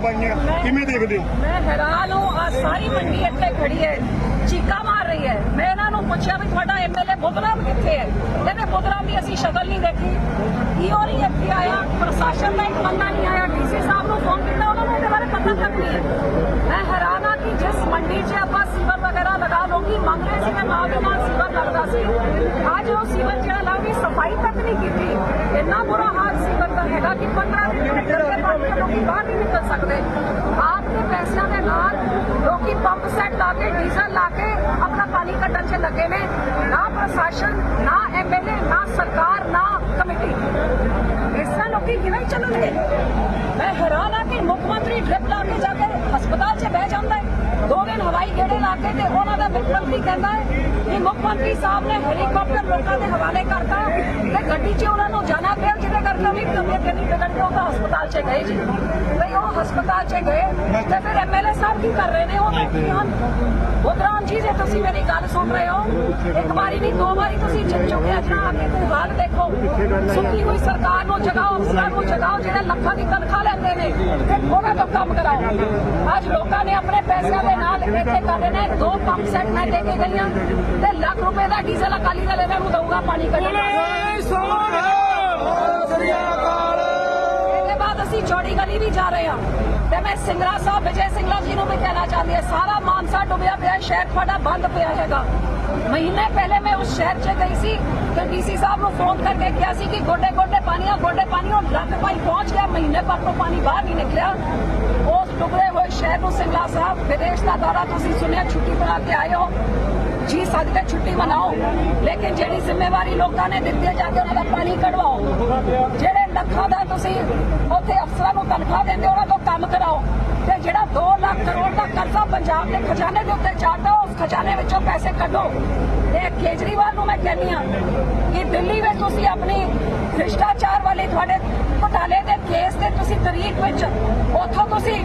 ਪਾਈਆਂ ਕਿਵੇਂ ਦੇਖਦੇ? ਹੋ ਮੈਂ ਹੈਰਾਨ ਹਾਂ ਆ ਸਾਰੀ ਮੰਡੀ ਇੱਥੇ ਖੜੀ ਹੈ ਚੀਕਾ ਮਾਰ ਰਹੀ ਹੈ। ਮੈਂ ਇਹਨਾਂ ਨੂੰ ਪੁੱਛਿਆ ਵੀ ਤੁਹਾਡਾ ਐਮਐਲਏ ਬੁੱਧਰਾਮ ਕਿੱਥੇ ਹੈ? ਕਹਿੰਦੇ ਬੁੱਧਰਾਮ ਦੀ ਅਸੀਂ ਸ਼ਕਲ ਨਹੀਂ ਦੇਖੀ। ਕੀ ਹੋ ਰਹੀ ਇੱਥੇ ਆਇਆ? ਪ੍ਰਸ਼ਾਸਨ ਦਾ ਇੱਕ ਬੰਦਾ ਨਹੀਂ ਆਇਆ। ਡੀਸੀ ਸਾਹਿਬ ਨੂੰ ਫੋਨ ਕੀਤਾ ਉਹਨਾਂ ਨੂੰ ਇਹਦੇ ਬਾਰੇ ਪਤਾ ਤੱਕ ਨਹੀਂ ਹੈ। ਮੈਂ ਹੈਰਾਨ ਹਾਂ ਕਿ ਜਿਸ ਮੰਡੀ 'ਚ ਆਪਾਂ ਸੀਵਰ ਵਗੈਰਾ ਲਗਾ ਲੋਗੀ ਮੰਗ ਰਹੇ ਸੀ ਮੈਂ ਨਾਲ ਦੇ ਨਾਲ ਸੀਵਰ ਲੱਗਦਾ ਸੀ। ਅੱਜ ਉਹ ਸੀਵਰ ਜਿਹੜਾ ਲਾਉਗੀ ਸਫ਼ਾਈ ਤੱਕ ਨਹੀਂ ਕੀਤੀ। ਇੰਨਾ ਬੁਰਾ ਹਾਲ ਸੀਵਰ ਦਾ ਹੈਗਾ ਕਿ 15 ਦਿਨ ਨਿਕਲ ਪਾਣੀ ਤੋਂ ਬਾਹਰ ਨਹੀਂ ਨਿਕਲ ਸਕਦੇ, ਆਪ ਦੇ ਪੈਸਿਆਂ ਦੇ ਨਾਲ ਲੋਕੀ ਪੰਪ ਸੈੱਟ ਲਾ ਕੇ, ਡੀਜ਼ਲ ਲਾ ਕੇ ਆਪਣਾ ਪਾਣੀ ਕੱਢਣ 'ਚ ਲੱਗੇ ਨੇ। ਨਾ ਪ੍ਰਸ਼ਾਸਨ, ਨਾ ਐਮਐਲਏ ਨਾ ਸਰਕਾਰ, ਨਾ ਕਮੇਟੀ। ਇਸ ਤਰ੍ਹਾਂ ਲੋਕੀ ਕਿਵੇਂ ਚੱਲਣਗੇ? ਮੈਂ ਹੈਰਾਨ ਹਾਂ ਕਿ ਮੁੱਖ ਮੰਤਰੀ ਡ੍ਰਿਪ ਲਾ ਕੇ ਜਾ ਕੇ ਹਸਪਤਾਲ 'ਚ ਬਹਿ ਜਾਂਦਾ ਹੈ। ਦੋ ਦਿਨ ਹਵਾਈ ਗੇੜੇ ਲਾ ਕੇ ਤੇ ਉਹਨਾਂ ਦਾ ਮੁੱਖ ਮੰਤਰੀ ਕਹਿੰਦਾ ਹੈ ਕਿ ਮੁੱਖ ਮੰਤਰੀ ਸਾਹਿਬ ਨੇ ਹੈਲੀਕਾਪਟਰ ਲੋਕਾਂ ਦੇ ਹਵਾਲੇ ਕਰਤਾ ਤੇ ਗੱਡੀ 'ਚ ਉਹਨਾਂ ਨੂੰ ਜਾਣਾ ਪਿਆ, ਜਿਹਦੇ ਕਰਕੇ ਉਹਦੀ ਤਬੀਅਤ ਇੰਨੀ ਵਿਗੜ ਗਈ ਉਹ ਤਾਂ ਹਸਪਤਾਲ 'ਚ ਗਏ ਜੀ। ਬਈ ਹਸਪਤਾਲ 'ਚ ਗਏ ਤੇ ਫਿਰ ਐਮਐਲਏ ਸਾਹਿਬ ਕੀ ਕਰ ਰਹੇ ਨੇ? ਉਹ ਬੈਠੇ ਹਨ? ਜੀ, ਜੇ ਤੁਸੀਂ ਮੇਰੀ ਗੱਲ ਸੁਣ ਰਹੇ ਹੋ, ਇੱਕ ਵਾਰੀ ਨਹੀਂ, ਦੋ ਵਾਰੀ ਤੁਸੀਂ ਜਿੱਤ ਚੁੱਕੇ ਅੱਜ ਆ ਕੇ ਕੋਈ ਹਾਲ ਦੇਖੋ। ਸੁੱਤੀ ਹੋਈ ਸਰਕਾਰ ਨੂੰ ਜਗਾਓ, ਅਫਸਰਾਂ ਨੂੰ ਜਗਾਓ, ਜਿਹੜੇ ਲੱਖਾਂ ਦੀ ਤਨਖਾਹ ਲੈਂਦੇ ਨੇ, ਤੇ ਉਹਨਾਂ ਤੋਂ ਕੰਮ ਕਰਾਓ। ਅੱਜ ਲੋਕਾਂ ਨੇ ਆਪਣੇ ਪੈਸਿਆਂ ਦੇ ਨਾਲ ਇੱਥੇ ਕਰਦੇ ਨੇ, ਦੋ ਪੰਪ ਸੈੱਟ ਮੈਂ ਦੇ ਕੇ ਗਈਆਂ, ਤੇ ਲੱਖ ਰੁਪਏ ਦਾ ਡੀਜ਼ਲ ਅਕਾਲੀ ਦਲ ਇਹਨਾਂ ਨੂੰ ਦਊਗਾ, ਪਾਣੀ ਕੱਢਣ ਇਹਦੇ ਚੌੜੀ ਗਲੀ ਵੀ ਜਾ ਰਹੇ ਹਾਂ। ਤੇ ਮੈਂ ਸਿੰਗਰਾ ਸਾਹਿਬ, ਵਿਜੇ ਸਿੰਗਲਾ ਜੀ ਨੂੰ ਵੀ ਕਹਿਣਾ ਚਾਹੁੰਦੀ ਹਾਂ, ਸਾਰਾ ਮਾਨਸਾ ਡੁੱਬਿਆ ਪਿਆ, ਸ਼ਹਿਰ ਤੁਹਾਡਾ ਬੰਦ ਪਿਆ ਹੈਗਾ। ਮਹੀਨੇ ਪਹਿਲੇ ਮੈਂ ਉਸ ਸ਼ਹਿਰ 'ਚ ਗਈ ਸੀ ਤੇ ਡੀਸੀ ਸਾਹਿਬ ਨੂੰ ਫੋਨ ਕਰਕੇ ਕਿਹਾ ਸੀ ਕਿ ਗੋਡੇ ਗੋਡੇ ਪਾਣੀ ਗੋਡੇ ਪਾਣੀ, ਉਹ ਪਾਈ ਪਹੁੰਚ ਗਿਆ, ਮਹੀਨੇ ਬਾਅਦ ਤੋਂ ਪਾਣੀ ਬਾਹਰ ਨਹੀਂ ਨਿਕਲਿਆ। ਉਸ ਡੁੱਬੇ ਹੋਏ ਸ਼ਹਿਰ ਨੂੰ ਸਿੰਗਲਾ ਸਾਹਿਬ, ਵਿਦੇਸ਼ ਦਾ ਦੌਰਾ ਤੁਸੀਂ ਸੁਣਿਆ, ਛੁੱਟੀ ਬਣਾ ਕੇ ਆਏ ਹੋ। ਜੀ ਸਦਕੇ ਛੁੱਟੀ ਮਨਾਓ, ਲੇਕਿਨ ਜਿਹੜੀ ਜ਼ਿੰਮੇਵਾਰੀ ਲੋਕਾਂ ਨੇ ਦਿੱਤੀ ਜਾ ਕੇ ਉਹਨਾਂ ਦਾ ਪਾਣੀ ਕਢਵਾਓ। ਜਿਹੜੇ ਲੱਖਾਂ ਦਾ ਤੁਸੀਂ ਉੱਥੇ ਅਫਸਰਾਂ ਨੂੰ ਤਨਖਾਹ ਦਿੰਦੇ ਉਹਨਾਂ ਤੋਂ ਕੰਮ ਕਰਾਓ। ਤੇ ਜਿਹੜਾ 2 ਲੱਖ ਕਰੋੜ ਦਾ ਕਰਜ਼ਾ ਪੰਜਾਬ ਦੇ ਖਜ਼ਾਨੇ ਦੇ ਉੱਤੇ ਚਾੜਦਾ, ਉਸ ਖਜ਼ਾਨੇ ਵਿੱਚੋਂ ਪੈਸੇ ਕੱਢੋ। ਤੇ ਕੇਜਰੀਵਾਲ ਨੂੰ ਮੈਂ ਕਹਿੰਦੀ ਹਾਂ ਕਿ ਦਿੱਲੀ ਵਿੱਚ ਤੁਸੀਂ ਆਪਣੀ ਭ੍ਰਿਸ਼ਟਾਚਾਰ ਵਾਲੇ ਤੁਹਾਡੇ ਘੁਟਾਲੇ ਦੇ ਕੇਸ ਦੇ ਤੁਸੀਂ ਤਰੀਕ ਵਿੱਚ ਉੱਥੋਂ ਤੁਸੀਂ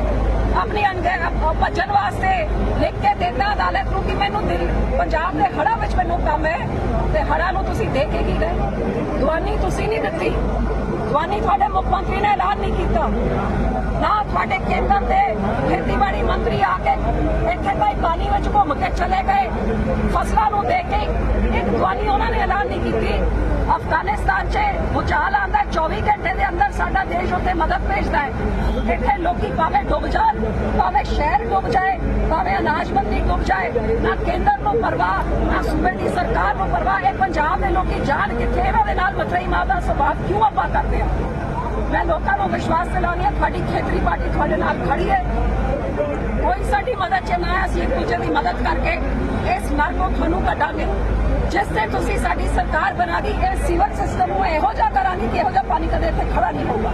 ਆਪਣੀ ਭੱਜਣ ਵਾਸਤੇ ਲਿਖ ਕੇ ਦਿੱਤਾ ਅਦਾਲਤ ਨੂੰ ਕਿ ਮੈਨੂੰ ਦਿਲ ਪੰਜਾਬ ਦੇ ਹੜ੍ਹਾਂ ਵਿੱਚ ਮੈਨੂੰ ਕੰਮ ਹੈ ਤੇ ਹੜ੍ਹਾਂ ਨੂੰ ਤੁਸੀਂ ਦੇ ਕੇ ਕੀ ਗਏ? ਦਵਾਨੀ ਤੁਸੀਂ ਨਹੀਂ ਦਿੱਤੀ। ਦਵਾਨੀ ਤੁਹਾਡੇ ਮੁੱਖ ਮੰਤਰੀ ਨੇ ਐਲਾਨ ਨਹੀਂ ਕੀਤਾ। ਨਾ ਤੁਹਾਡੇ ਕੇਂਦਰ ਦੇ ਖੇਤੀਬਾੜੀ ਮੰਤਰੀ ਆ ਕੇ ਇੱਥੇ ਭਾਈ ਪਾਣੀ ਵਿੱਚ ਘੁੰਮ ਕੇ ਚਲੇ ਗਏ। ਫਸਲਾਂ ਨੂੰ ਦੇ ਕੇ ਇੱਕ ਦਵਾਨੀ ਉਹਨਾਂ ਨੇ ਐਲਾਨ ਨਹੀਂ ਕੀਤੀ। ਅਫਗਾਨਿਸਤਾਨ 'ਚ ਭੁਚਾਲ ਆਂਦਾ 24 ਘੰਟੇ ਦੇ ਅੰਦਰ ਸਾਡਾ ਦੇਸ਼ ਉੱਤੇ ਮਦਦ ਭੇਜਦਾ ਹੈ। ਇੱਥੇ ਲੋਕੀ ਭਾਵੇਂ ਡੁੱਬ ਜਾਣ, ਭਾਵੇਂ ਸ਼ਹਿਰ ਡੁੱਬ ਜਾਏ, ਭਾਵੇਂ ਅਨਾਜ ਮੰਡੀ ਡੁੱਬ ਜਾਏ, ਨਾ ਕੇਂਦਰ ਨੂੰ ਪਰਵਾਹ, ਨਾ ਸੂਬੇ ਦੀ ਸਰਕਾਰ ਨੂੰ ਪਰਵਾਹ, ਇਹ ਪੰਜਾਬ ਦੇ ਲੋਕੀ ਜਾਣ ਕਿੱਥੇ ਦੇ ਨਾਲ ਮਾਂ ਦਾ ਸੁਭਾਅ ਕਿਉਂ ਆਪਾਂ ਕਰਦੇ ਹਾਂ? ਮੈਂ ਲੋਕਾਂ ਨੂੰ ਵਿਸ਼ਵਾਸ ਦਿਲਾਉਂਦੀ ਹਾਂ, ਤੁਹਾਡੀ ਖੇਤਰੀ ਪਾਰਟੀ ਤੁਹਾਡੇ ਨਾਲ ਖੜੀ ਹੈ। ਕੋਈ ਸਾਡੀ ਮਦਦ ਚ ਨਾ ਅਸੀਂ ਇੱਕ ਦੂਜੇ ਦੀ ਮਦਦ ਕਰਕੇ ਇਸ ਨਰ ਨੂੰ ਤੁਹਾਨੂੰ ਕੱਢਾਂਗੇ। ਜਿਸ ਤੇ ਤੁਸੀਂ ਸਾਡੀ ਸਰਕਾਰ ਬਣਾ ਦੀ ਇਹ ਸੀਵਰ ਸਿਸਟਮ ਨੂੰ ਇਹੋ ਜਿਹਾ ਕਰਾਂਗੇ ਕਿ ਇਹੋ ਜਿਹਾ ਪਾਣੀ ਕਦੇ ਇੱਥੇ ਖੜਾ ਨਹੀਂ ਹੋਊਗਾ।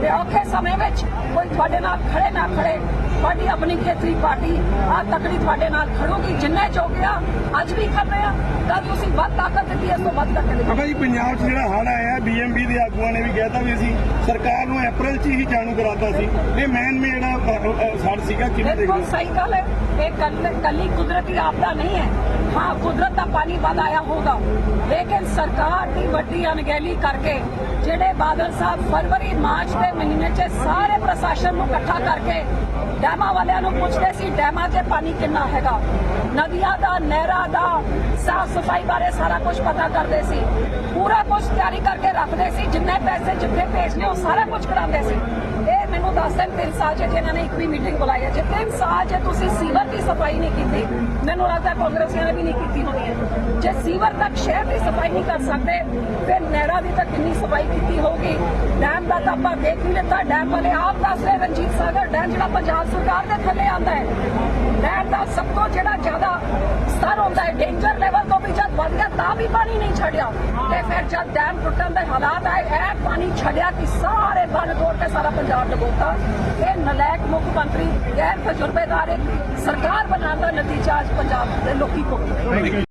ਤੇ ਔਖੇ ਸਮੇਂ ਵਿੱਚ ਕੋਈ ਤੁਹਾਡੇ ਨਾਲ ਖੜੇ ਨਾ ਖੜੇ ਤੁਹਾਡੀ ਆਪਣੀ ਖੇਤਰੀ ਪਾਰਟੀ ਆ ਤਕੜੀ ਤੁਹਾਡੇ ਨਾਲ ਖੜੂਗੀ ਜਿੰਨੇ ਚੋਕਿਆ ਅੱਜ ਵੀ ਕਰ ਰਹੇ ਆ ਤਾਂ ਤੁਸੀਂ ਵੱਧ ਤਾਕਤ ਦਿੱਤੀ ਇਸ ਤੋਂ ਵੱਧ ਕਰਕੇ ਦਿੱਤੀ। ਬਾਬਾ ਜੀ ਪੰਜਾਬ 'ਚ ਜਿਹੜਾ ਹੜ੍ਹ ਆਇਆ ਬੀਐਮਬੀ ਦੇ ਆਗੂਆਂ ਨੇ ਵੀ ਕਹਿਤਾ ਵੀ ਅਸੀਂ ਸਰਕਾਰ ਨੂੰ ਅਪ੍ਰੈਲ 'ਚ ਹੀ ਜਾਣੂ ਕਰਾਤਾ ਸੀ। ਇਹ ਮੈਨ ਮੇਡ ਹੜ੍ਹ ਸੀਗਾ ਕਿਵੇਂ ਹੋ? ਸਹੀ ਗੱਲ ਹੈ। ਇਹ ਕੱਲ ਕੱਲੀ ਕੁਦਰਤੀ ਆਪਦਾ ਨਹੀਂ ਹੈ। ਹਾਂ ਕੁਦਰਤ ਦਾ ਪਾਣੀ ਵੱਧ ਆਇਆ ਹੋਗਾ ਲੇਕਿਨ ਸਰਕਾਰ ਦੀ ਵੱਡੀ ਅਣਗਹਿਲੀ ਕਰਕੇ, ਜਿਹੜੇ ਬਾਦਲ ਸਾਹਿਬ ਫਰਵਰੀ, ਮਾਰਚ ਦੇ ਮਹੀਨੇ 'ਚ ਸਾਰੇ ਪ੍ਰਸ਼ਾਸਨ ਨੂੰ ਇਕੱਠਾ ਕਰਕੇ ਡੈਮਾਂ ਵਾਲਿਆਂ ਨੂੰ ਪੁੱਛਦੇ ਸੀ, ਡੈਮਾਂ 'ਚ ਪਾਣੀ ਕਿੰਨਾ ਹੈਗਾ? ਨਦੀਆਂ ਦਾ, ਨਹਿਰਾਂ ਦਾ, ਸਾਫ਼ ਸਫ਼ਾਈ ਬਾਰੇ ਸਾਰਾ ਕੁਝ ਪਤਾ ਕਰਦੇ ਸੀ। ਪੂਰਾ ਕੁਝ ਤਿਆਰੀ ਕਰਕੇ ਰੱਖਦੇ ਸੀ, ਜਿੰਨੇ ਪੈਸੇ ਜਿੱਥੇ ਭੇਜਨੇ ਉਹ ਸਾਰਾ ਕੁਝ ਕਰਾਉਂਦੇ ਸੀ। ਇਹ ਮੈਨੂੰ ਦੱਸ ਦੇਣ, ਤਿੰਨ ਸਾਲ 'ਚ ਇਹਨਾਂ ਨੇ ਇੱਕ ਵੀ ਮੀਟਿੰਗ ਬੁਲਾਈ ਹੈ। ਜੇ ਤਿੰਨ ਸਾਲ 'ਚ ਤੁਸੀਂ ਸੀਵਰ ਦੀ ਸਫ਼ਾਈ ਨਹੀਂ ਕੀਤੀ, ਮੈਨੂੰ ਲੱਗਦਾ ਕਾਂਗਰਸੀਆਂ ਨੇ ਵੀ ਨਹੀਂ ਕੀਤੀ। ਸੀਵਰ ਤੱਕ ਸ਼ਹਿਰ ਦੀ ਸਫ਼ਾਈ ਨਹੀਂ ਕਰ ਸਕਦੇ, ਫਿਰ ਨਹਿਰਾਂ ਦੀ ਤਾਂ ਕਿੰਨੀ ਸਫ਼ਾਈ ਕੀਤੀ ਹੋਊਗੀ? ਡੈਮ ਦਾ ਤਾਂ ਆਪਾਂ ਦੇਖ ਹੀ ਲਿੱਤਾ ਡੈਮ ਵਾਲੇ ਆਪ ਦੱਸ ਰਹੇ ਰਣਜੀਤ ਸਾਗਰ ਡੈਮ ਜਿਹੜਾ ਪੰਜਾਬ ਸਰਕਾਰ ਦੇ ਥੱਲੇ ਆਉਂਦਾ ਹੈ। ਡੈਮ ਦਾ ਸਭ ਤੋਂ ਜਿਹੜਾ ਜ਼ਿਆਦਾ ਸਤਰ ਹੁੰਦਾ ਹੈ ਡੇਂਜਰ ਲੈਵਲ ਤੋਂ ਵੀ ਜਦ ਵੱਧ ਗਿਆ, ਤਾਂ ਵੀ ਪਾਣੀ ਨਹੀਂ ਛੱਡਿਆ। ਤੇ ਫਿਰ ਜਦ ਡੈਮ ਟੁੱਟਣ ਦੇ ਹਾਲਾਤ ਆਏ, ਇਹ ਪਾਣੀ ਛੱਡਿਆ ਕਿ ਸਾਰੇ ਬੰਨ ਤੋੜ ਕੇ ਸਾਰਾ ਪੰਜਾਬ ਡੁਬੋਤਾ। ਇਹ ਨਲਾਇਕ ਮੁੱਖ ਮੰਤਰੀ, ਗੈਰ ਤਜਰਬੇਦਾਰ ਇੱਕ ਸਰਕਾਰ ਬਣਾਉਣ ਦਾ ਨਤੀਜਾ ਅੱਜ ਪੰਜਾਬ ਦੇ ਲੋਕੀ ਭੁਗਤ ਰਹੇ